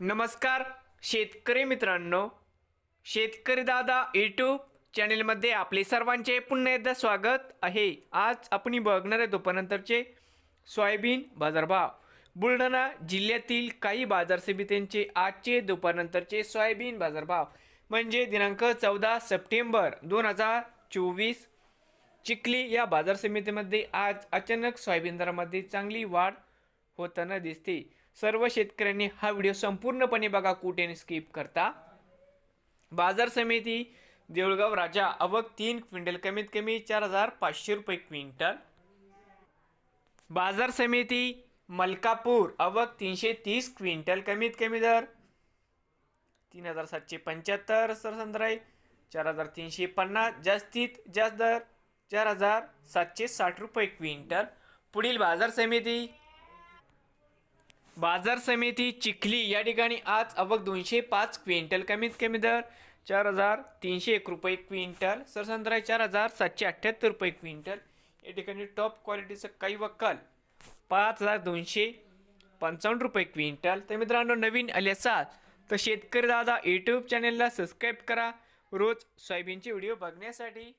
नमस्कार शेतकरी मित्रांनो. शेतकरी दादा यूट्यूब चॅनेलमध्ये आपले सर्वांचे पुन्हा एकदा स्वागत आहे. आज आपण बघणार आहे दुपारनंतरचे सोयाबीन बाजारभाव. बुलढाणा जिल्ह्यातील काही बाजार समित्यांचे आजचे दुपारनंतरचे सोयाबीन बाजारभाव. म्हणजे दिनांक चौदा सप्टेंबर दोन हजार चोवीस. चिखली या बाजार समितीमध्ये आज अचानक सोयाबीन दरामध्ये चांगली वाढ होताना दिसते. सर्व शेतकऱ्यांनी हा व्हिडिओ संपूर्णपणे बघा कुठे स्किप करता. बाजार समिती देऊळगाव राजा अवक तीन क्विंटल कमीत कमी चार हजार पाचशे रुपये क्विंटल. बाजार समिती मलकापूर अवक तीनशे तीस क्विंटल कमीत कमी दर. तीन हजार सातशे पंच्याहत्तर सरसंद्राई चार हजार तीनशे पन्नास जास्तीत जास्त दर चार हजार सातशे साठ रुपये क्विंटल. पुढील बाजार समिती बाजार समिती चिखली या ठिकाणी आज अवक दोनशे पाच क्विंटल. कमीत कमी दर चार हजार तीनशे एक रुपये क्विंटल. सरसंद्राई चार हजार सातशे अठ्ठ्याहत्तर रुपये क्विंटल. या ठिकाणी टॉप क्वालिटीचं काही वक्कल पाच हजार दोनशे पंचावन्न रुपये क्विंटल. तर मित्रांनो नवीन आले असाल तर शेतकरी दादा यूट्यूब चॅनलला सबस्क्राईब करा. रोज सोयाबीनचे व्हिडिओ बघण्यासाठी